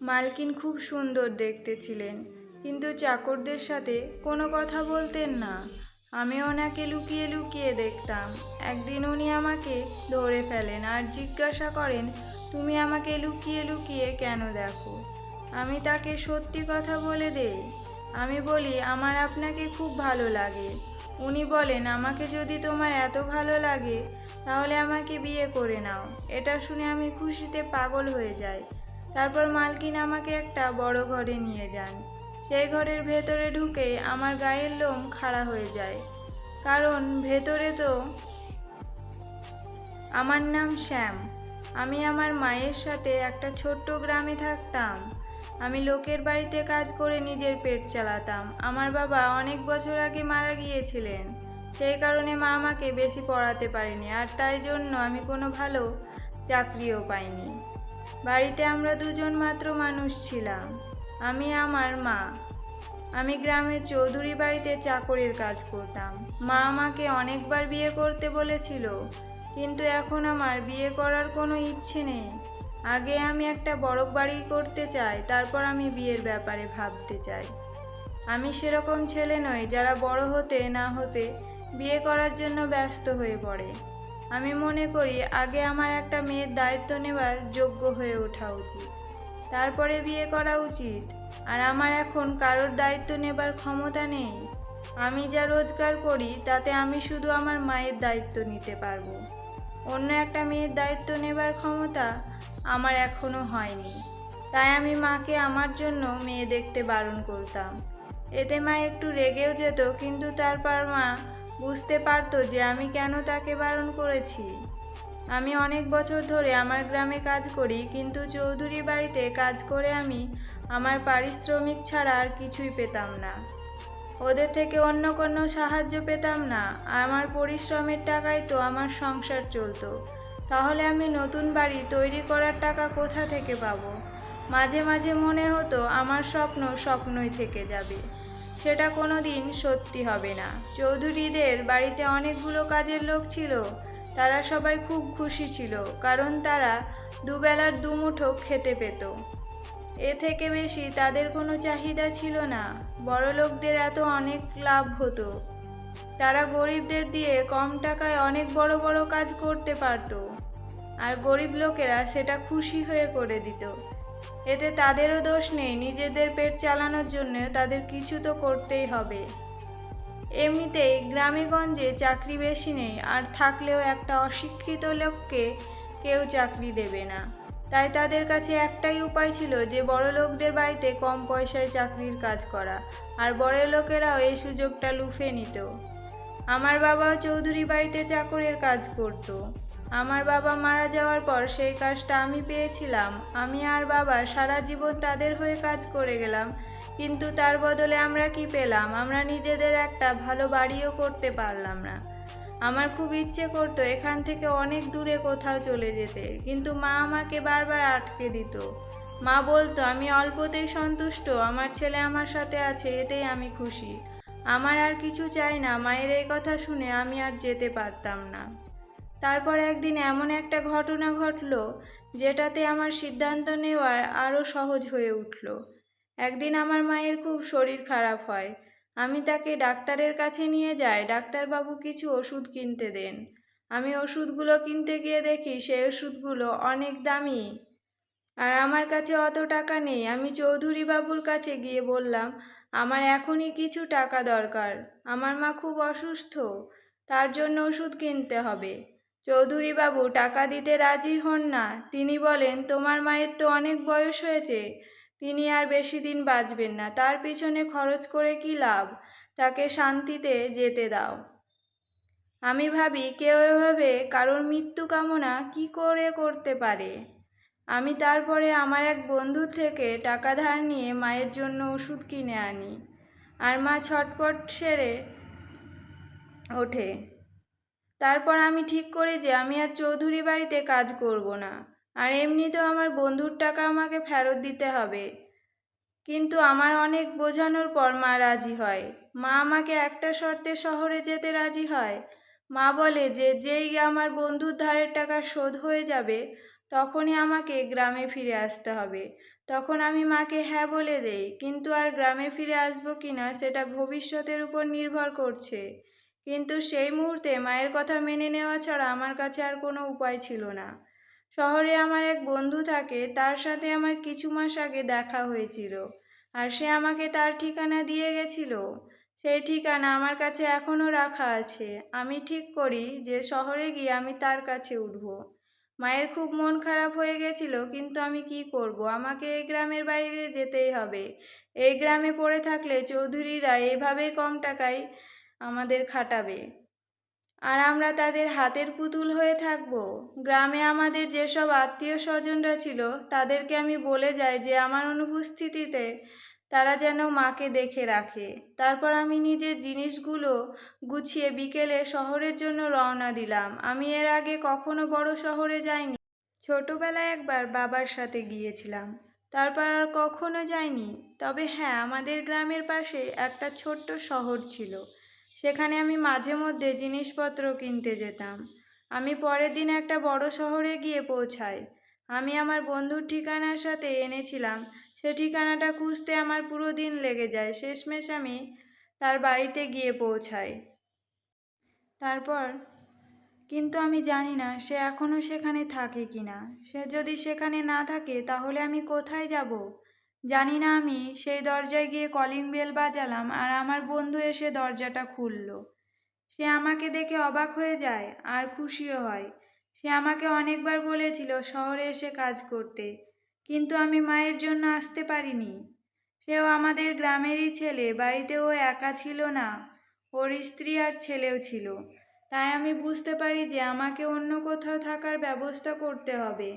মালকিন খুব সুন্দর দেখতে ছিলেন, কিন্তু চাকরদের সাথে কোনো কথা বলতেন না। আমি ওনাকে লুকিয়ে লুকিয়ে দেখতাম। একদিন উনি আমাকে ধরে ফেলেন আর জিজ্ঞাসা করেন, তুমি আমাকে লুকিয়ে লুকিয়ে কেন দেখো? আমি তাকে সত্যি কথা বলে দেই। আমি বলি, আমার আপনাকে খুব ভালো লাগে। উনি বলেন, আমাকে যদি তোমার এত ভালো লাগে, তাহলে আমাকে বিয়ে করে নাও। এটা শুনে আমি খুশিতে পাগল হয়ে যাই। তারপর মালকিন আমাকে একটা বড় ঘরে নিয়ে যান। সেই ঘরের ভেতরে ঢুকে আমার গায়ের লোম খাড়া হয়ে যায়। কারণ ভেতরে তো আমার নাম শ্যাম। আমি আমার মায়ের সাথে একটা ছোট্ট গ্রামে থাকতাম। আমি লোকের বাড়িতে কাজ করে নিজের পেট চালাতাম। আমার বাবা অনেক বছর আগে মারা গিয়েছিলেন। সেই কারণে মা আমাকে বেশি পড়াতে পারেনি। আর তাই জন্য আমি কোনো ভালো চাকরিও পাইনি। বাড়িতে আমরা দুজন মাত্র মানুষ ছিলাম। আমি, আমার মা। আমি গ্রামের চৌধুরী বাড়িতে চাকরির কাজ করতাম। মা আমাকে অনেকবার বিয়ে করতে বলেছিল, কিন্তু এখন আমার বিয়ে করার কোনো ইচ্ছে নেই। আগে আমি একটা বড় বাড়ি করতে চাই, তারপর আমি বিয়ের ব্যাপারে ভাবতে চাই। আমি সেরকম ছেলে নই যারা বড় হতে না হতে বিয়ে করার জন্য ব্যস্ত হয়ে পড়ে। আমি মনে করি আগে আমার একটা মেয়ের দায়িত্ব নেবার যোগ্য হয়ে ওঠা উচিত। তারপরে বিয়ে করা উচিত। আর আমার এখন কারোর দায়িত্ব নেবার ক্ষমতা নেই। আমি যা রোজগার করি, তাতে আমি শুধু আমার মায়ের দায়িত্ব নিতে পারব। অন্য একটা মেয়ের দায়িত্ব নেবার ক্ষমতা আমার এখনও হয়নি। তাই আমি মাকে আমার জন্য মেয়ে দেখতে বারণ করতাম। এতে মা একটু রেগেও যেত, কিন্তু তারপর মা বুঝতে পারতো যে আমি কেন তাকে বারণ করেছি। আমি অনেক বছর ধরে আমার গ্রামে কাজ করি, কিন্তু চৌধুরী বাড়িতে কাজ করে আমি আমার পারিশ্রমিক ছাড়া আর কিছুই পেতাম না। ওদের থেকে অন্য কোনো সাহায্য পেতাম না। আমার পরিশ্রমের টাকায় তো আমার সংসার চলতো। তাহলে আমি নতুন বাড়ি তৈরি করার টাকা কোথা থেকে পাবো? মাঝে মাঝে মনে হতো আমার স্বপ্ন স্বপ্নই থেকে যাবে। সেটা কোনো দিন সত্যি হবে না। চৌধুরীদের বাড়িতে অনেকগুলো কাজের লোক ছিল। তারা সবাই খুব খুশি ছিল, কারণ তারা দুবেলার দুমুঠো খেতে পেত। এ থেকে বেশি তাদের কোনো চাহিদা ছিল না। বড় লোকদের এত অনেক লাভ হতো। তারা গরিবদের দিয়ে কম টাকায় অনেক বড় বড় কাজ করতে পারতো। আর গরিব লোকেরা সেটা খুশি হয়ে করে দিত। এতে তাদেরও দোষ নেই, নিজেদের পেট চালানোর জন্য তাদের কিছু তো করতেই হবে। এমনিতেই গ্রামেগঞ্জে চাকরি বেশি নেই, আর থাকলেও একটা অশিক্ষিত লোককে কেউ চাকরি দেবে না। তাই তাদের কাছে একটাই উপায় ছিল যে, বড় লোকদের বাড়িতে কম পয়সায় চাকরির কাজ করা, আর বড় লোকেরাও এই সুযোগটা লুফে নিত। আমার বাবাও চৌধুরী বাড়িতে চাকরের কাজ করত। আমার বাবা মারা যাওয়ার পর সেই কাজটা আমি পেয়েছিলাম। আমি আর বাবা সারা জীবন তাদের হয়ে কাজ করে গেলাম। কিন্তু তার বদলে আমরা কি পেলাম? আমরা নিজেদের একটা ভালো বাড়িও করতে পারলাম না। আমার খুব ইচ্ছে করতো এখান থেকে অনেক দূরে কোথাও চলে যেতে। কিন্তু মা আমাকে বারবার আটকে দিত। মা বলতো, আমি অল্পতেই সন্তুষ্ট। আমার ছেলে আমার সাথে আছে, এতেই আমি খুশি। আমার আর কিছু চাই না। মায়ের এই কথা শুনে আমি আর যেতে পারতাম না। তারপর একদিন এমন একটা ঘটনা ঘটলো, যেটাতে আমার সিদ্ধান্ত নেওয়ার আরও সহজ হয়ে উঠল। একদিন আমার মায়ের খুব শরীর খারাপ হয়। আমি তাকে ডাক্তারের কাছে নিয়ে যাই, ডাক্তারবাবু কিছু ওষুধ কিনতে দেন। আমি ওষুধগুলো কিনতে গিয়ে দেখি সেই ওষুধগুলো অনেক দামি। আর আমার কাছে অত টাকা নেই। আমি চৌধুরী বাবুর কাছে গিয়ে বললাম, আমার এখনই কিছু টাকা দরকার। আমার মা খুব অসুস্থ, তার জন্য ওষুধ কিনতে হবে। চৌধুরী বাবু টাকা দিতে রাজি হন না। তিনি বলেন, তোমার মায়ের তো অনেক বয়স হয়েছে, তিনি আর বেশি দিন বাঁচবেন না। তার পিছনে খরচ করে কি লাভ? তাকে শান্তিতে যেতে দাও আমি ভাবি, কেউ এভাবে কারোর মৃত্যু কামনা কি করে করতে পারে আমি তারপরে আমার এক বন্ধুর থেকে টাকা ধার নিয়ে মায়ের জন্য ওষুধ কিনে আনি। আর মা ছটপট সেরে ওঠে। তারপর আমি ঠিক করি যে আমি আর চৌধুরী বাড়িতে কাজ করব না। আর এমনিতেও আমার বন্ধুর টাকা আমাকে ফেরত দিতে হবে। কিন্তু আমার অনেক বোঝানোর পর মা রাজি হয়। মা আমাকে একটা শর্তে শহরে যেতে রাজি হয়। মা বলে যে যেই আমার বন্ধুর ধারের টাকা শোধ হয়ে যাবে, তখনই আমাকে গ্রামে ফিরে আসতে হবে। তখন আমি মাকে হ্যাঁ বলে দেই, কিন্তু আর গ্রামে ফিরে আসব কি না সেটা ভবিষ্যতের উপর নির্ভর করছে। কিন্তু সেই মুহূর্তে মায়ের কথা মেনে নেওয়া ছাড়া আমার কাছে আর কোনো উপায় ছিল না। শহরে আমার এক বন্ধু থাকে, তার সাথে আমার কিছু মাস আগে দেখা হয়েছিল আর সে আমাকে তার ঠিকানা দিয়ে গেছিল। সেই ঠিকানা আমার কাছে এখনও রাখা আছে। আমি ঠিক করি যে শহরে গিয়ে আমি তার কাছে উঠব। মায়ের খুব মন খারাপ হয়ে গেছিল, কিন্তু আমি কি করব? আমাকে এই গ্রামের বাইরে যেতেই হবে। এই গ্রামে পড়ে থাকলে চৌধুরীরা এভাবেই কম টাকায় আমাদের খাটাবে। আর আমরা তাদের হাতের পুতুল হয়ে থাকব। গ্রামে আমাদের যেসব আত্মীয় স্বজনরা ছিল, তাদেরকে আমি বলে যাই যে, আমার অনুপস্থিতিতে তারা যেন মাকে দেখে রাখে। তারপর আমি নিজের জিনিসগুলো গুছিয়ে বিকেলে শহরের জন্য রওনা দিলাম। আমি এর আগে কখনো বড় শহরে যাইনি। ছোটবেলায় একবার বাবার সাথে গিয়েছিলাম। তারপর আর কখনো যাইনি। তবে হ্যাঁ আমাদের গ্রামের পাশে একটা ছোট্ট শহর ছিল। সেখানে আমি মাঝে মধ্যে জিনিসপত্র কিনতে যেতাম। আমি পরের দিন একটা বড় শহরে গিয়ে পৌঁছাই। আমি আমার বন্ধুর ঠিকানার সাথে এনেছিলাম। সে ঠিকানাটা খুঁজতে আমার পুরো দিন লেগে যায়। শেষমেশ আমি তার বাড়িতে গিয়ে পৌঁছাই। তারপর, কিন্তু আমি জানি না সে এখনও সেখানে থাকে কি না সে যদি সেখানে না থাকে, তাহলে আমি কোথায় যাব? জানি না আমি, সেই দরজায় গিয়ে কলিং বেল বাজালাম আর আমার বন্ধু এসে দরজাটা খুলল। সে আমাকে দেখে অবাক হয়ে যায়, আর খুশিও হয়। সে আমাকে অনেকবার বলেছিল শহরে এসে কাজ করতে, কিন্তু আমি মায়ের জন্য আসতে পারিনি। সেও আমাদের গ্রামেরই ছেলে বাড়িতে ও একা ছিল না, ওর স্ত্রী আর ছেলেও ছিল। তাই আমি বুঝতে পারি যে আমাকে অন্য কোথাও থাকার ব্যবস্থা করতে হবে।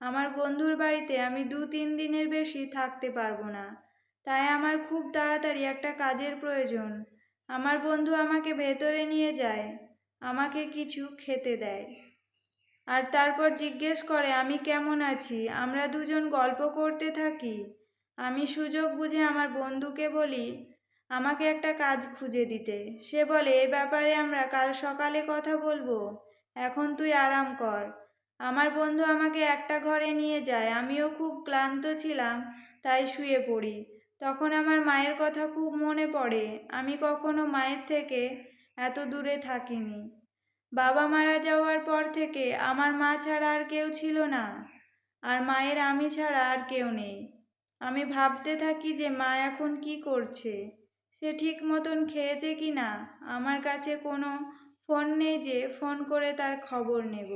আমার বন্ধুর বাড়িতে আমি দু তিন দিনের বেশি থাকতে পারব না। তাই আমার খুব তাড়াতাড়ি একটা কাজের প্রয়োজন। আমার বন্ধু আমাকে ভেতরে নিয়ে যায়, আমাকে কিছু খেতে দেয়। আর তারপর জিজ্ঞেস করে, আমি কেমন আছি? আমরা দুজন গল্প করতে থাকি। আমি সুযোগ বুঝে আমার বন্ধুকে বলি, আমাকে একটা কাজ খুঁজে দিতে সে বলে, এ ব্যাপারে আমরা কাল সকালে কথা বলব। এখন তুই আরাম কর। আমার বন্ধু আমাকে একটা ঘরে নিয়ে যায়, আমিও খুব ক্লান্ত ছিলাম, তাই শুয়ে পড়ি। তখন আমার মায়ের কথা খুব মনে পড়ে, আমি কখনো মায়ের থেকে এত দূরে থাকিনি। বাবা মারা যাওয়ার পর থেকে আমার মা ছাড়া আর কেউ ছিল না, আর মায়ের আমি ছাড়া আর কেউ নেই। আমি ভাবতে থাকি যে মা এখন কি করছে, সে ঠিক মতন খেয়েছে কি না, আমার কাছে কোনো ফোন নেই যে ফোন করে তার খবর নেব।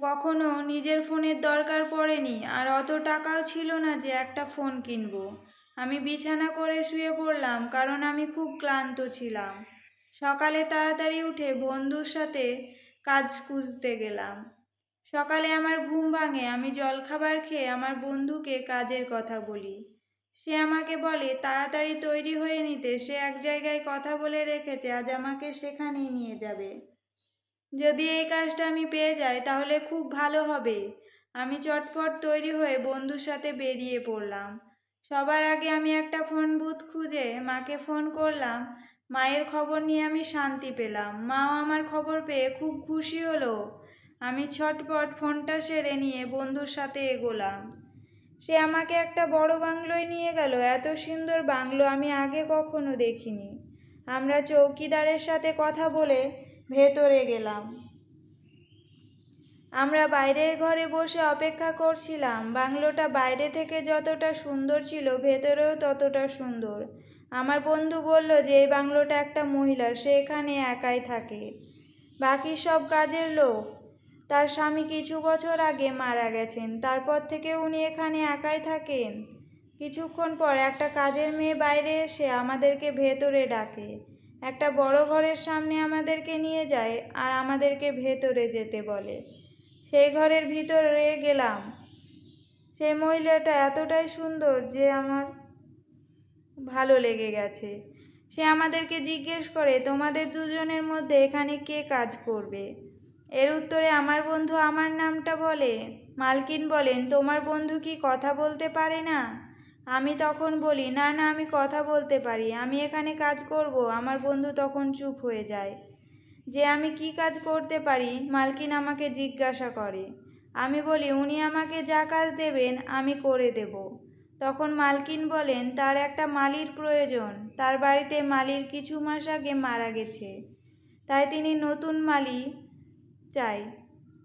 কখনো নিজের ফোনের দরকার পড়েনি আর অত টাকাও ছিল না যে একটা ফোন কিনবো। আমি বিছানা করে শুয়ে পড়লাম কারণ আমি খুব ক্লান্ত ছিলাম। সকালে তাড়াতাড়ি উঠে বন্ধুর সাথে কাজ খুঁজতে গেলাম। সকালে আমার ঘুম ভাঙে আমি জলখাবার খেয়ে আমার বন্ধুকে কাজের কথা বলি। সে আমাকে বলে, তাড়াতাড়ি তৈরি হয়ে নিতে। সে এক জায়গায় কথা বলে রেখেছে, আজ আমাকে সেখানেই নিয়ে যাবে। যদি এই কাজটা আমি পেয়ে যাই, তাহলে খুব ভালো হবে। আমি চটপট তৈরি হয়ে বন্ধুর সাথে বেরিয়ে পড়লাম। সবার আগে আমি একটা ফোন বুথ খুঁজে মাকে ফোন করলাম। মায়ের খবর নিয়ে আমি শান্তি পেলাম। মাও আমার খবর পেয়ে খুব খুশি হলো। আমি ছটপট ফোনটা সেরে নিয়ে বন্ধুর সাথে এগোলাম। সে আমাকে একটা বড় বাংলোয় নিয়ে গেল। এত সুন্দর বাংলো আমি আগে কখনো দেখিনি। আমরা চৌকিদারের সাথে কথা বলে ভেতরে গেলাম। আমরা বাইরের ঘরে বসে অপেক্ষা করছিলাম। বাংলোটা বাইরে থেকে যতটা সুন্দর ছিল, ভেতরেও ততটা সুন্দর। আমার বন্ধু বলল যে, এই বাংলোটা একটা মহিলা, সে এখানে একাই থাকে। বাকি সব কাজের লোক। তার স্বামী কিছু বছর আগে মারা গেছেন। তারপর থেকে উনি এখানে একাই থাকেন। কিছুক্ষণ পর একটা কাজের মেয়ে বাইরে এসে আমাদেরকে ভেতরে ডাকে। একটা বড় ঘরের সামনে আমাদেরকে নিয়ে যায় আর আমাদেরকে ভেতরে যেতে বলে। সেই ঘরের ভিতরে গেলাম। সেই মহিলাটা এতটাই সুন্দর যে আমার ভালো লেগে গেছে। সে আমাদেরকে জিজ্ঞেস করে, তোমাদের দুজনের মধ্যে এখানে কে কাজ করবে? এর উত্তরে, আমার বন্ধু আমার নামটা বলে। মালকিন বলেন, তোমার বন্ধু কি কথা বলতে পারে না? আমি তখন বলি, না না, আমি কথা বলতে পারি, আমি এখানে কাজ করব, আমার বন্ধু তখন চুপ হয়ে যায়। যে আমি কি কাজ করতে পারি, মালকিন আমাকে জিজ্ঞাসা করে। আমি বলি, উনি আমাকে যা কাজ দেবেন, আমি করে দেব। তখন মালকিন বলেন, তার একটা মালির প্রয়োজন, তার বাড়িতে মালির কিছু মাস আগে মারা গেছে, তাই তিনি নতুন মালি চাই।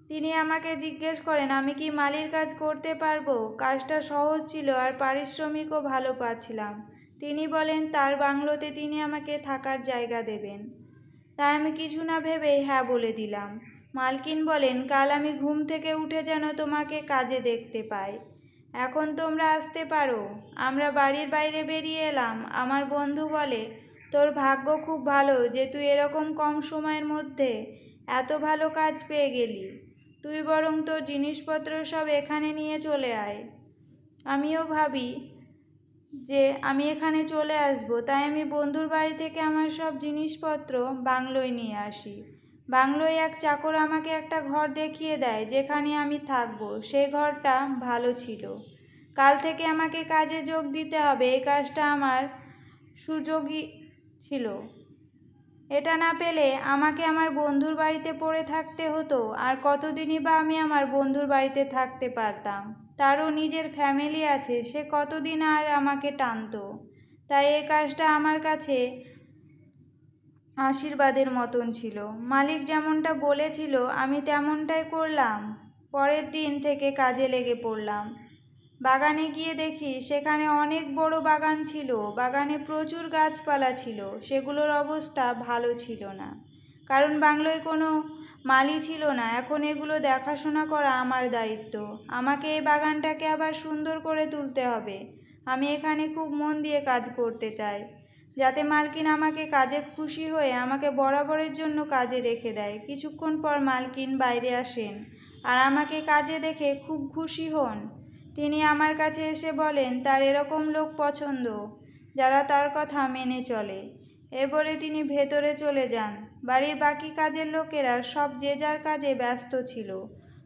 তিনি আমাকে জিজ্ঞেস করেন, আমি কি মালির কাজ করতে পারব? কাজটা সহজ ছিল আর পারিশ্রমিকও ভালো পাচ্ছিলাম। তিনি বলেন, তার বাংলোতে তিনি আমাকে থাকার জায়গা দেবেন। তাই আমি কিছু না ভেবেই হ্যাঁ বলে দিলাম। মালকিন বলেন, কাল আমি ঘুম থেকে উঠে যেন তোমাকে কাজে দেখতে পাই। এখন তোমরা আসতে পারো। আমরা বাড়ির বাইরে বেরিয়ে এলাম। আমার বন্ধু বলে, তোর ভাগ্য খুব ভালো যে তুই এরকম কম সময়ের মধ্যে এত ভালো কাজ পেয়ে গেলি। তুই বরং তোর জিনিসপত্র সব এখানে নিয়ে চলে আয়। আমিও ভাবি যে আমি এখানে চলে আসব, তাই আমি বন্ধুর বাড়ি থেকে আমার সব জিনিসপত্র বাংলোয় নিয়ে আসি। বাংলোয় এক চাকর আমাকে একটা ঘর দেখিয়ে দেয়, যেখানে আমি থাকব। সেই ঘরটা ভালো ছিল। কাল থেকে আমাকে কাজে যোগ দিতে হবে, এই কাজটা আমার সুযোগই ছিল। এটা না পেলে আমাকে আমার বন্ধুর বাড়িতে পড়ে থাকতে হতো, আর কতদিনই বা আমি আমার বন্ধুর বাড়িতে থাকতে পারতাম। তারও নিজের ফ্যামিলি আছে, সে কতদিন আর আমাকে টানতো। তাই এই কাজটা আমার কাছে আশীর্বাদের মতন ছিল। মালিক যেমনটা বলেছিল, আমি তেমনটাই করলাম। পরের দিন থেকে কাজে লেগে পড়লাম। বাগানে গিয়ে দেখি সেখানে অনেক বড় বাগান ছিল, বাগানে প্রচুর গাছপালা ছিল, সেগুলোর অবস্থা ভালো ছিল না। কারণ বাংলোয় কোনো মালি ছিল না, এখন এগুলো দেখাশোনা করা আমার দায়িত্ব। আমাকে এই বাগানটাকে আবার সুন্দর করে তুলতে হবে। আমি এখানে খুব মন দিয়ে কাজ করতে চাই। যাতে মালকিন আমাকে কাজে খুশি হয়ে আমাকে বরাবরের জন্য কাজে রেখে দেয়। কিছুক্ষণ পর মালকিন বাইরে আসেন আর আমাকে কাজে দেখে খুব খুশি হন। তিনি আমার কাছে এসে বলেন, তার এরকম লোক পছন্দ, যারা তার কথা মেনে চলে। এবারে তিনি ভেতরে চলে যান। বাড়ির বাকি কাজের লোকেরা সব যে যার কাজে ব্যস্ত ছিল।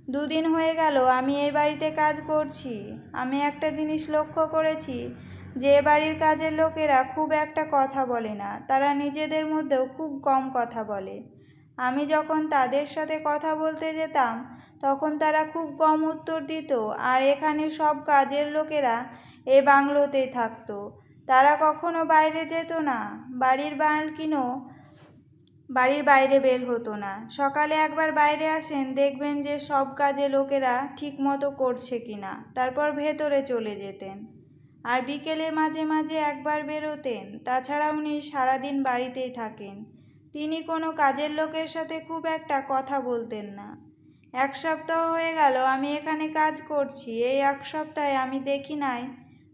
দুদিন হয়ে গেল, আমি এই বাড়িতে কাজ করছি। আমি একটা জিনিস লক্ষ্য করেছি, যে বাড়ির কাজের লোকেরা খুব একটা কথা বলে না। তারা নিজেদের মধ্যেও খুব কম কথা বলে। আমি যখন তাদের সাথে কথা বলতে যেতাম তখন তারা খুব কম উত্তর দিত আর এখানে সব কাজের লোকেরা এ বাংলোতেই থাকতো। তারা কখনো বাইরে যেত না, বাড়ির বালকিনও বাড়ির বাইরে বের হতো না। সকালে একবার বাইরে আসেন, দেখবেন যে সব কাজে লোকেরা ঠিক মতো করছে কি না তারপর ভেতরে চলে যেতেন। আর বিকেলে মাঝে মাঝে একবার বেরোতেন, তাছাড়া উনি সারাদিন বাড়িতেই থাকেন। তিনি কোনো কাজের লোকের সাথে খুব একটা কথা বলতেন না। এক সপ্তাহ হয়ে গেল, আমি এখানে কাজ করছি। এই এক সপ্তাহে আমি দেখি নাই।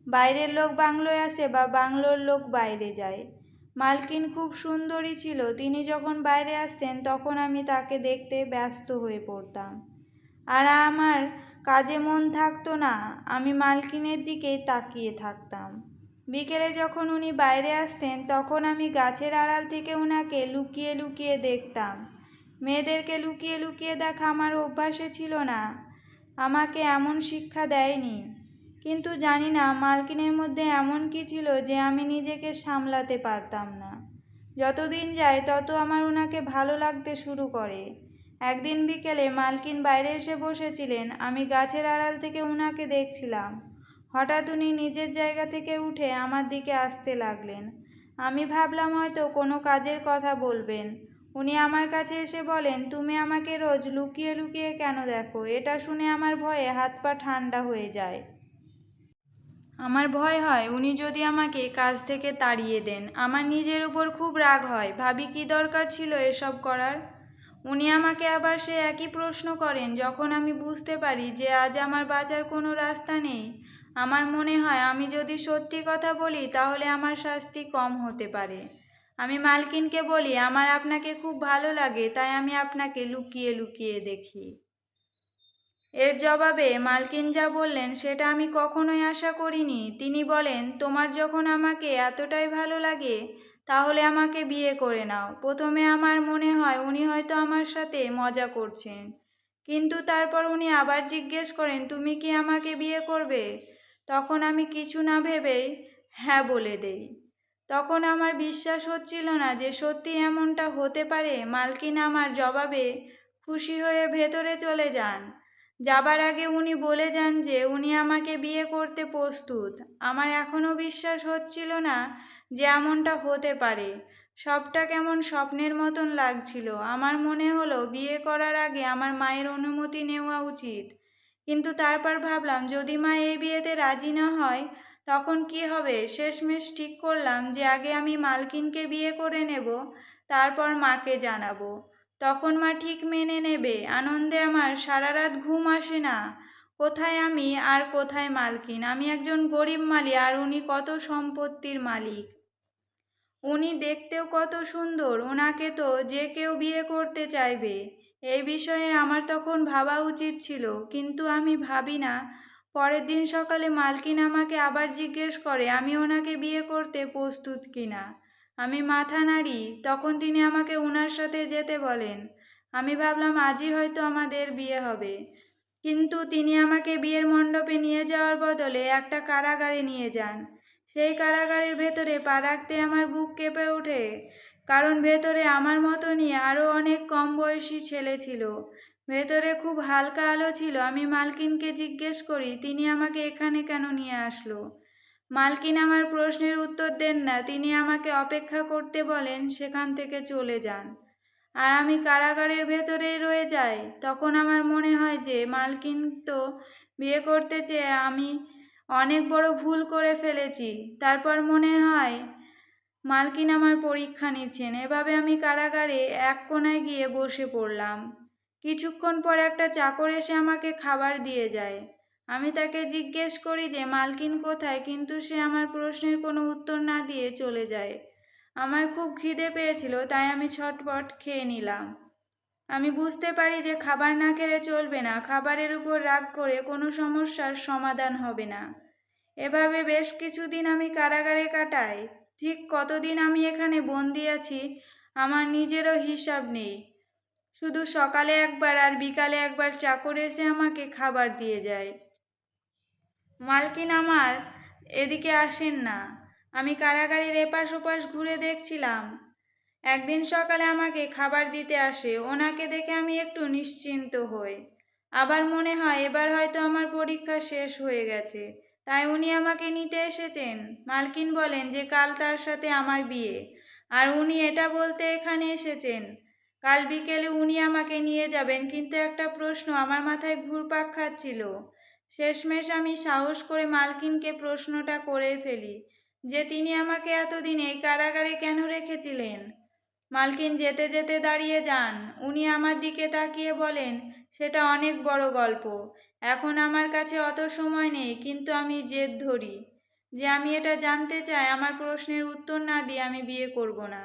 বাইরের লোক বাংলোয় আসে বা বাংলোর লোক বাইরে যায়। মালকিন খুব সুন্দরী ছিল। তিনি যখন বাইরে আসতেন, তখন আমি তাকে দেখতে ব্যস্ত হয়ে পড়তাম। আর আমার কাজে মন থাকতো না। আমি মালকিনের দিকেই তাকিয়ে থাকতাম। বিকেলে যখন উনি বাইরে আসতেন, তখন আমি গাছের আড়াল থেকে ওনাকে লুকিয়ে লুকিয়ে দেখতাম। মেয়েদেরকে লুকিয়ে লুকিয়ে দেখা আমার অভ্যাসে ছিল না। আমাকে এমন শিক্ষা দেয়নি। কিন্তু জানি না, মালকিনের মধ্যে এমন কি ছিল যে আমি নিজেকে সামলাতে পারতাম না। যতদিন যায়, তত আমার ওনাকে ভালো লাগতে শুরু করে। একদিন বিকেলে মালকিন বাইরে এসে বসেছিলেন। আমি গাছের আড়াল থেকে ওনাকে দেখছিলাম। হঠাৎ উনি নিজের জায়গা থেকে উঠে আমার দিকে আসতে লাগলেন। আমি ভাবলাম, হয়তো কোনো কাজের কথা বলবেন। উনি আমার কাছে এসে বলেন, তুমি আমাকে রোজ লুকিয়ে লুকিয়ে কেন দেখো? এটা শুনে আমার ভয়ে হাত পা ঠান্ডা হয়ে যায়। আমার ভয় হয়, উনি যদি আমাকে কাজ থেকে তাড়িয়ে দেন। আমার নিজের উপর খুব রাগ হয়। ভাবি, কি দরকার ছিল এসব করার? উনি আমাকে আবার সে একই প্রশ্ন করেন, যখন আমি বুঝতে পারি যে আজ আমার বাঁচার কোনো রাস্তা নেই। আমার মনে হয়, আমি যদি সত্যি কথা বলি, তাহলে আমার শাস্তি কম হতে পারে। আমি মালকিনকে বলি, আমার আপনাকে খুব ভালো লাগে, তাই আমি আপনাকে লুকিয়ে লুকিয়ে দেখি। এর জবাবে মালকিন যা বললেন, সেটা আমি কখনোই আশা করিনি। তিনি বলেন, তোমার যখন আমাকে এতটাই ভালো লাগে, তাহলে আমাকে বিয়ে করে নাও। প্রথমে আমার মনে হয়, উনি হয়তো আমার সাথে মজা করছেন। কিন্তু তারপর উনি আবার জিজ্ঞেস করেন, তুমি কি আমাকে বিয়ে করবে? তখন আমি কিছু না ভেবেই হ্যাঁ বলে দেই। তখন আমার বিশ্বাস হচ্ছিল না যে সত্যি এমনটা হতে পারে। মালকিন আমার জবাবে খুশি হয়ে ভেতরে চলে যান। যাবার আগে উনি বলে যান যে উনি আমাকে বিয়ে করতে প্রস্তুত। আমার এখনও বিশ্বাস হচ্ছিল না যে এমনটা হতে পারে। সবটা কেমন স্বপ্নের মতন লাগছিল। আমার মনে হলো বিয়ে করার আগে আমার মায়ের অনুমতি নেওয়া উচিত। কিন্তু তারপর ভাবলাম, যদি মা এই বিয়েতে রাজি না হয় তখন কি হবে? শেষমেশ ঠিক করলাম যে আগে আমি মালকিনকে বিয়ে করে নেব, তারপর মাকে জানাব। তখন মা ঠিক মেনে নেবে, আনন্দে আমার সারা রাত ঘুম আসে না। কোথায় আমি আর কোথায় মালকিন? আমি একজন গরিব মালি আর উনি কত সম্পত্তির মালিক? উনি দেখতেও কত সুন্দর ওনাকে তো যে কেউ বিয়ে করতে চাইবে। এই বিষয়ে আমার তখন ভাবা উচিত ছিল, কিন্তু আমি ভাবি না পরের দিন সকালে মালকিন আমাকে আবার জিজ্ঞেস করে, আমি ওনাকে বিয়ে করতে প্রস্তুত কিনা আমি মাথা নাড়ি। তখন তিনি আমাকে ওনার সাথে যেতে বলেন। আমি ভাবলাম আজই হয়তো আমাদের বিয়ে হবে। কিন্তু তিনি আমাকে বিয়ের মণ্ডপে নিয়ে যাওয়ার বদলে একটা কারাগারে নিয়ে যান। সেই কারাগারের ভেতরে পা রাখতে আমার বুক কেঁপে ওঠে, কারণ ভেতরে আমার মতনই আরও অনেক কম বয়সী ছেলে ছিল। ভেতরে খুব হালকা আলো ছিল। আমি মালকিনকে জিজ্ঞেস করি, তিনি আমাকে এখানে কেন নিয়ে আসলো? মালকিন আমার প্রশ্নের উত্তর দেন না। তিনি আমাকে অপেক্ষা করতে বলেন, সেখান থেকে চলে যান। আর আমি কারাগারের ভেতরেই রয়ে যাই। তখন আমার মনে হয় যে মালকিন তো বিয়ে করতে চেয়ে আমি অনেক বড় ভুল করে ফেলেছি। তারপর মনে হয়, মালকিন আমার পরীক্ষা নিচ্ছেন। এভাবে আমি কারাগারে এক কোনায় গিয়ে বসে পড়লাম। কিছুক্ষণ পর একটা চাকর এসে আমাকে খাবার দিয়ে যায়। আমি তাকে জিজ্ঞেস করি যে, মালকিন কোথায়? কিন্তু সে আমার প্রশ্নের কোনো উত্তর না দিয়ে চলে যায়। আমার খুব খিদে পেয়েছিল, তাই আমি ছটপট খেয়ে নিলাম। আমি বুঝতে পারি যে, খাবার না খেলে চলবে না। খাবারের উপর রাগ করে কোনো সমস্যার সমাধান হবে না। এভাবে বেশ কিছুদিন আমি কারাগারে কাটাই। ঠিক কতদিন আমি এখানে বন্দি আছি, আমার নিজেরও হিসাব নেই। শুধু সকালে একবার আর বিকালে একবার চাকর এসে আমাকে খাবার দিয়ে যায়। মালকিন আমার এদিকে আসেন না। আমি কারাগারের এপাশ ওপাশ ঘুরে দেখছিলাম। একদিন সকালে আমাকে খাবার দিতে আসে, ওনাকে দেখে আমি একটু নিশ্চিন্ত হই। আবার মনে হয়, এবার হয়তো আমার পরীক্ষা শেষ হয়ে গেছে। তাই উনি আমাকে নিতে এসেছেন। মালকিন বলেন যে কাল তার সাথে আমার বিয়ে। আর উনি এটা বলতে এখানে এসেছেন। কাল বিকেলে উনি আমাকে নিয়ে যাবেন, কিন্তু একটা প্রশ্ন আমার মাথায় ঘুরপাক খাচ্ছিল। শেষমেশ আমি সাহস করে মালকিনকে প্রশ্নটা করে ফেলি, যে তিনি আমাকে এতদিন এই কারাগারে কেন রেখেছিলেন? মালকিন যেতে যেতে দাঁড়িয়ে যান, উনি আমার দিকে তাকিয়ে বলেন, সেটা অনেক বড় গল্প, এখন আমার কাছে অত সময় নেই, কিন্তু আমি জেদ ধরি। যে আমি এটা জানতে চাই, আমার প্রশ্নের উত্তর না দিয়ে আমি বিয়ে করব না।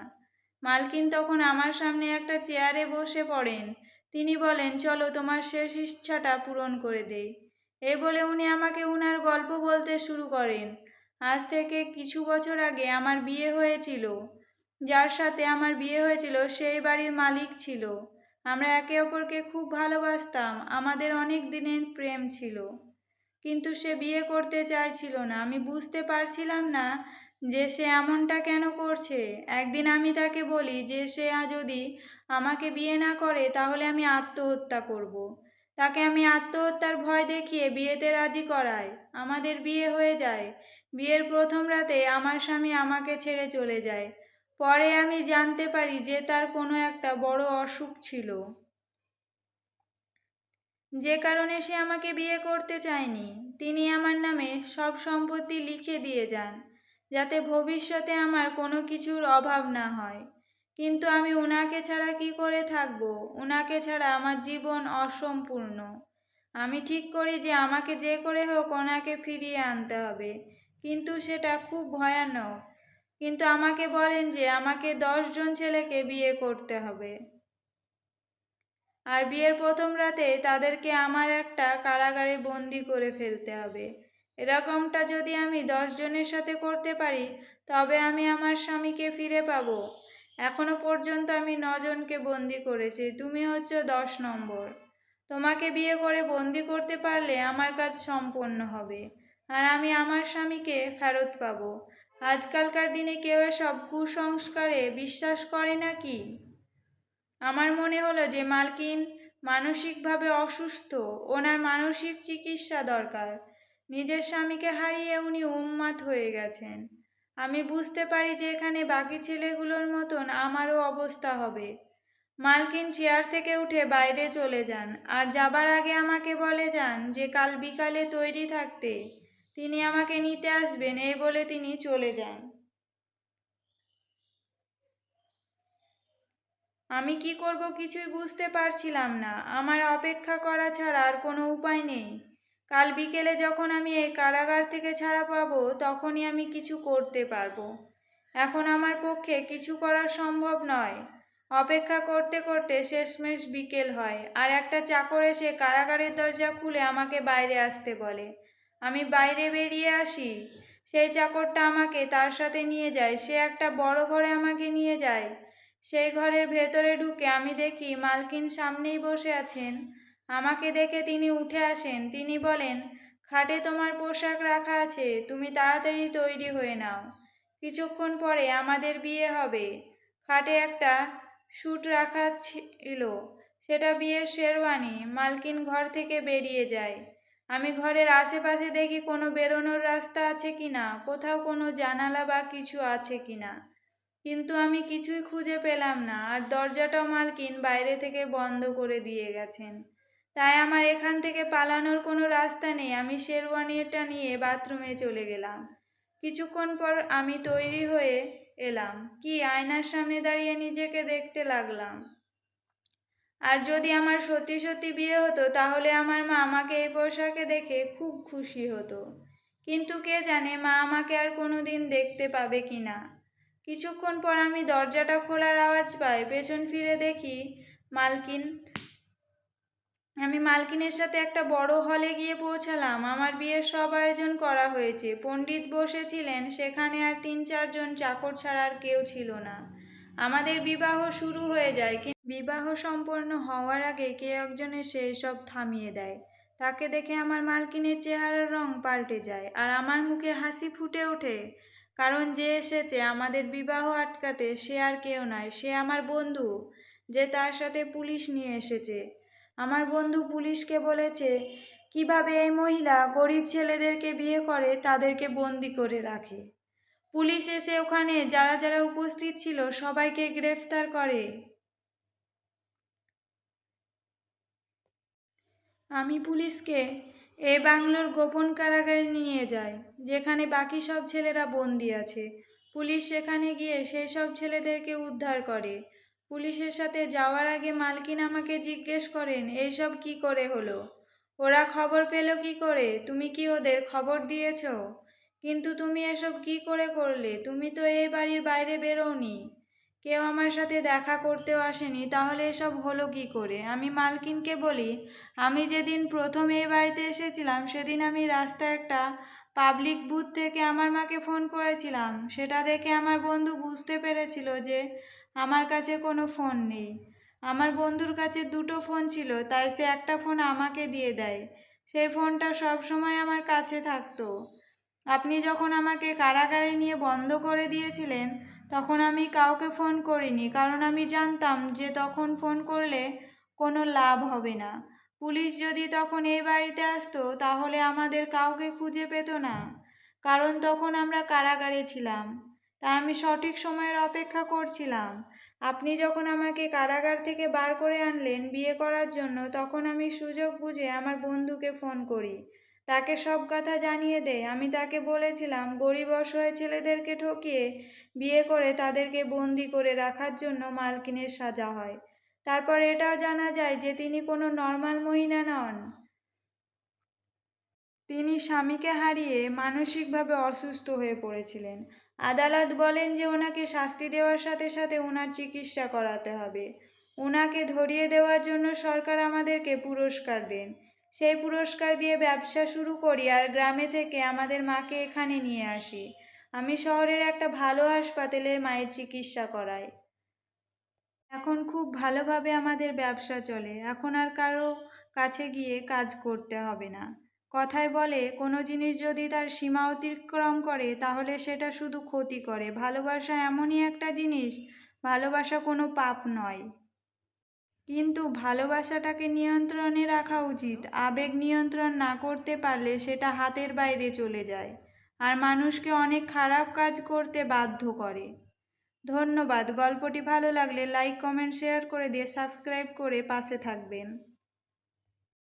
মালকিন তখন আমার সামনে একটা চেয়ারে বসে পড়েন। তিনি বলেন, চলো, তোমার শেষ ইচ্ছাটা পূরণ করে দেই। এ বলে উনি আমাকে উনার গল্প বলতে শুরু করেন। আজ থেকে কিছু বছর আগে আমার বিয়ে হয়েছিল। যার সাথে আমার বিয়ে হয়েছিল, সেই বাড়ির মালিক ছিল। আমরা একে অপরকে খুব ভালোবাসতাম, আমাদের অনেক দিনের প্রেম ছিল। কিন্তু সে বিয়ে করতে চাইছিল না। আমি বুঝতে পারছিলাম না যে সে এমনটা কেন করছে? একদিন আমি তাকে বলি যে সে যদি আমাকে বিয়ে না করে তাহলে আমি আত্মহত্যা করব। তাকে আমি আত্মহত্যার ভয় দেখিয়ে বিয়েতে রাজি করাই। আমাদের বিয়ে হয়ে যায়। বিয়ের প্রথম রাতে আমার স্বামী আমাকে ছেড়ে চলে যায়। পরে আমি জানতে পারি যে তার কোনো একটা বড় অসুখ ছিল। যে কারণে সে আমাকে বিয়ে করতে চায়নি। তিনি আমার নামে সব সম্পত্তি লিখে দিয়ে যান। যাতে ভবিষ্যতে আমার কোনো কিছুর অভাব না হয়। কিন্তু আমি উনাকে ছাড়া কি করে থাকব? উনাকে ছাড়া আমার জীবন অসম্পূর্ণ। আমি ঠিক করি যে আমাকে যে করে হোক ওনাকে ফিরিয়ে আনতে হবে। কিন্তু সেটা খুব ভয়ানক। কিন্তু আমাকে বলেন যে আমাকে জন ছেলেকে বিয়ে করতে হবে। আর বিয়ের প্রথম রাতে তাদেরকে আমার একটা কারাগারে বন্দি করে ফেলতে হবে। এরকমটা যদি আমি জনের সাথে করতে পারি, তবে আমি আমার স্বামীকে ফিরে পাবো। এখনও পর্যন্ত আমি নজনকে বন্দি করেছি, তুমি হচ্ছে দশ নম্বর। তোমাকে বিয়ে করে বন্দি করতে পারলে আমার কাজ সম্পন্ন হবে, আর আমি আমার স্বামীকে ফেরত পাব। আজকালকার দিনে কেউ সব কুসংস্কারে বিশ্বাস করে নাকি আমার মনে হলো যে মালকিন মানসিকভাবে অসুস্থ, ওনার মানসিক চিকিৎসা দরকার। নিজের স্বামীকে হারিয়ে উনি উন্মাদ হয়ে গেছেন। আমি বুঝতে পারি যে এখানে বাকি ছেলেগুলোর মতন আমারও অবস্থা হবে। মালকিন চেয়ার থেকে উঠে বাইরে চলে যান আর যাবার আগে আমাকে বলে যান যে কাল বিকালে তৈরি থাকতে তিনি আমাকে নিতে আসবেন এই বলে তিনি চলে যান। আমি কি করব কিছুই বুঝতে পারছিলাম না। আমার অপেক্ষা করা ছাড়া আর কোনো উপায় নেই। কাল বিকেলে যখন আমি এই কারাগার থেকে ছাড়া পাবো, তখনই আমি কিছু করতে পারব। এখন আমার পক্ষে কিছু করা সম্ভব নয়। অপেক্ষা করতে করতে শেষমেশ বিকেল হয়, আর একটা চাকর এসে কারাগারের দরজা খুলে আমাকে বাইরে আসতে বলে। আমি বাইরে বেরিয়ে আসি। সেই চাকরটা আমাকে তার সাথে নিয়ে যায়। সে একটা বড় ঘরে আমাকে নিয়ে যায়। সেই ঘরের ভেতরে ঢুকে আমি দেখি মালকিন সামনেই বসে আছেন। আমাকে দেখে তিনি উঠে আসেন। তিনি বলেন, খাটে তোমার পোশাক রাখা আছে, তুমি তাড়াতাড়ি তৈরি হয়ে নাও। কিছুক্ষণ পরে আমাদের বিয়ে হবে। খাটে একটা স্যুট রাখা ছিল। সেটা বিয়ের শেরওয়ানি, মালকিন ঘর থেকে বেরিয়ে যায়। আমি ঘরের আশেপাশে দেখি কোনো বেরোনোর রাস্তা আছে কি না, কোথাও কোনো জানালা বা কিছু আছে কি না। কিন্তু আমি কিছুই খুঁজে পেলাম না, আর দরজাটাও মালকিন বাইরে থেকে বন্ধ করে দিয়ে গেছেন। তাই আমার এখান থেকে পালানোর কোনো রাস্তা নেই। আমি শেরওয়ানিটা নিয়ে বাথরুমে চলে গেলাম। কিছুক্ষণ পর আমি তৈরি হয়ে এলাম। কি আয়নার সামনে দাঁড়িয়ে নিজেকে দেখতে লাগলাম। আর যদি আমার সত্যি সত্যি বিয়ে হতো, তাহলে আমার মা আমাকে এই পোশাকে দেখে খুব খুশি হতো। কিন্তু কে জানে মা আমাকে আর কোনো দিন দেখতে পাবে কি না। কিছুক্ষণ পর আমি দরজাটা খোলার আওয়াজ পাই। পেছন ফিরে দেখি মালকিন আমি মালকিনের সাথে একটা বড় হলে গিয়ে পৌঁছালাম। আমার বিয়ের সব আয়োজন করা হয়েছে। পণ্ডিত বসেছিলেন, সেখানে আর তিন চারজন চাকর ছাড়া আর কেউ ছিল না। আমাদের বিবাহ শুরু হয়ে যায়, কিন্তু বিবাহ সম্পন্ন হওয়ার আগে কে একজন এসে সব থামিয়ে দেয়। তাকে দেখে আমার মালকিনের চেহারার রং পাল্টে যায় আর আমার মুখে হাসি ফুটে ওঠে। কারণ যে এসেছে, আমাদের বিবাহ আটকাতে সে আর কেউ নয়, সে আমার বন্ধু, যে তার সাথে পুলিশ নিয়ে এসেছে। আমার বন্ধু পুলিশকে বলেছে, কীভাবে এই মহিলা গরিব ছেলেদেরকে বিয়ে করে তাদেরকে বন্দি করে রাখে? পুলিশ এসে ওখানে যারা যারা উপস্থিত ছিল সবাইকে গ্রেফতার করে। আমি পুলিশকে এ বাংলোর গোপন কারাগারে নিয়ে যাই, যেখানে বাকি সব ছেলেরা বন্দি আছে। পুলিশ সেখানে গিয়ে সেই সব ছেলেদেরকে উদ্ধার করে। পুলিশের সাথে যাওয়ার আগে মালকিন আমাকে জিজ্ঞেস করেন, এইসব কি করে হলো? ওরা খবর পেল কি করে? তুমি কি ওদের খবর দিয়েছ? কিন্তু তুমি এসব কি করে করলে? তুমি তো এই বাড়ির বাইরে বেরোনি কেউ আমার সাথে দেখা করতেও আসেনি, তাহলে এসব হলো কি করে? আমি মালকিনকে বলি, আমি যেদিন প্রথম এই বাড়িতে এসেছিলাম, সেদিন আমি রাস্তায় একটা পাবলিক বুথ থেকে আমার মাকে ফোন করেছিলাম। সেটা দেখে আমার বন্ধু বুঝতে পেরেছিল যে আমার কাছে কোনো ফোন নেই। আমার বন্ধুর কাছে দুটো ফোন ছিল, তাই সে একটা ফোন আমাকে দিয়ে দেয়। সেই ফোনটা সব সময় আমার কাছে থাকতো। আপনি যখন আমাকে কারাগারে নিয়ে বন্ধ করে দিয়েছিলেন, তখন আমি কাউকে ফোন করিনি, কারণ আমি জানতাম যে তখন ফোন করলে কোনো লাভ হবে না। পুলিশ যদি তখন এই বাড়িতে আসতো, তাহলে আমাদের কাউকে খুঁজে পেত না, কারণ তখন আমরা কারাগারে ছিলাম। তাই আমি সঠিক সময়ের অপেক্ষা করছিলাম। আপনি যখন আমাকে কারাগার থেকে বার করে আনলেন বিয়ে করার জন্য, তখন আমি সুযোগ বুঝে আমার বন্ধুকে ফোন করি। তাকে সব কথা জানিয়ে দেয় আমি তাকে বলেছিলাম, গরিব অসহায় ছেলেদেরকে ঠকিয়ে বিয়ে করে তাদেরকে বন্দি করে রাখার জন্য মালকিনের সাজা হয়। তারপর এটাও জানা যায় যে তিনি কোনো নর্মাল মহিলা নন। তিনি স্বামীকে হারিয়ে মানসিকভাবে অসুস্থ হয়ে পড়েছিলেন। আদালত বলেন যে ওনাকে শাস্তি দেওয়ার সাথে সাথে ওনার চিকিৎসা করাতে হবে। ওনাকে ধরিয়ে দেওয়ার জন্য সরকার আমাদেরকে পুরস্কার দেন। সেই পুরস্কার দিয়ে ব্যবসা শুরু করি আর গ্রামে থেকে আমাদের মাকে এখানে নিয়ে আসি। আমি শহরের একটা ভালো হাসপাতালে মায়ের চিকিৎসা করাই। এখন খুব ভালোভাবে আমাদের ব্যবসা চলে। এখন আর কারও কাছে গিয়ে কাজ করতে হবে না। কথায় বলে, কোনো জিনিস যদি তার সীমা অতিক্রম করে, তাহলে সেটা শুধু ক্ষতি করে। ভালোবাসা এমনই একটা জিনিস, ভালোবাসা কোনো পাপ নয়। কিন্তু ভালোবাসাটাকে নিয়ন্ত্রণে রাখা উচিত। আবেগ নিয়ন্ত্রণ না করতে পারলে সেটা হাতের বাইরে চলে যায় আর মানুষকে অনেক খারাপ কাজ করতে বাধ্য করে। ধন্যবাদ। গল্পটি ভালো লাগলে লাইক, কমেন্ট, শেয়ার করে দিয়ে সাবস্ক্রাইব করে পাশে থাকবেন।